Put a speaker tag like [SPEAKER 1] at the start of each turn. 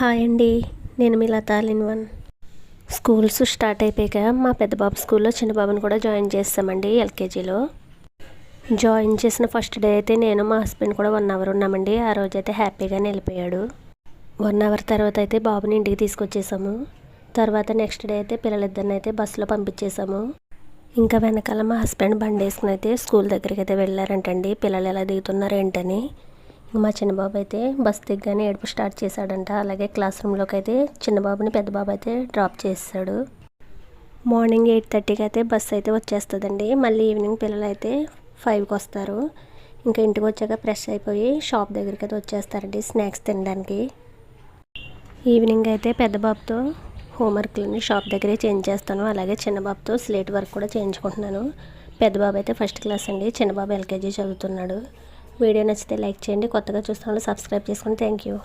[SPEAKER 1] Hi అండి. నేను మీ లతాలిన్ వన్. స్కూల్స్ స్టార్ట్ అయిపోయాక మా పెద్ద బాబు స్కూల్లో చిన్న బాబుని కూడా జాయిన్ చేస్తామండి ఎల్కేజీలో. జాయిన్ చేసిన ఫస్ట్ డే అయితే నేను మా హస్బెండ్ కూడా వన్ అవర్ ఉన్నామండి. ఆ రోజు అయితే హ్యాపీగానే వెళ్ళిపోయాడు. వన్ అవర్ తర్వాత అయితే బాబుని ఇంటికి తీసుకొచ్చేసాము. తర్వాత నెక్స్ట్ డే అయితే పిల్లలిద్దరిని అయితే బస్సులో పంపించేసాము. ఇంకా వెనకాల మా హస్బెండ్ బండి వేసుకుని అయితే స్కూల్ దగ్గరికి అయితే వెళ్ళారంటండి. పిల్లలు ఎలా దిగుతున్నారు ఏంటని. మా చిన్న బాబు అయితే బస్ దిగ్గానే ఏడుపు స్టార్ట్ చేశాడంట. అలాగే క్లాస్ రూమ్లోకి అయితే చిన్న బాబుని పెద్ద బాబు అయితే డ్రాప్ చేస్తాడు. మార్నింగ్ ఎయిట్ థర్టీకి అయితే బస్ అయితే వచ్చేస్తుందండి. మళ్ళీ ఈవినింగ్ పిల్లలు అయితే ఫైవ్కి వస్తారు. ఇంకా ఇంటికి వచ్చాక ఫ్రెష్ అయిపోయి షాప్ దగ్గరికి అయితే వచ్చేస్తారండి స్నాక్స్ తినడానికి. ఈవినింగ్ అయితే పెద్ద బాబుతో హోంవర్క్లని షాప్ దగ్గరే చేంజ్ చేస్తాను. అలాగే చిన్న బాబుతో స్లేట్ వర్క్ కూడా చేయించుకుంటున్నాను. పెద్ద బాబు అయితే ఫస్ట్ క్లాస్ అండి. చిన్న బాబు ఎల్కేజీ చదువుతున్నాడు. వీడియో నచ్చితే లైక్ చేయండి కొత్తగా చూస్తున్న సబ్స్క్రైబ్ చేసుకోండి థ్యాంక్ యూ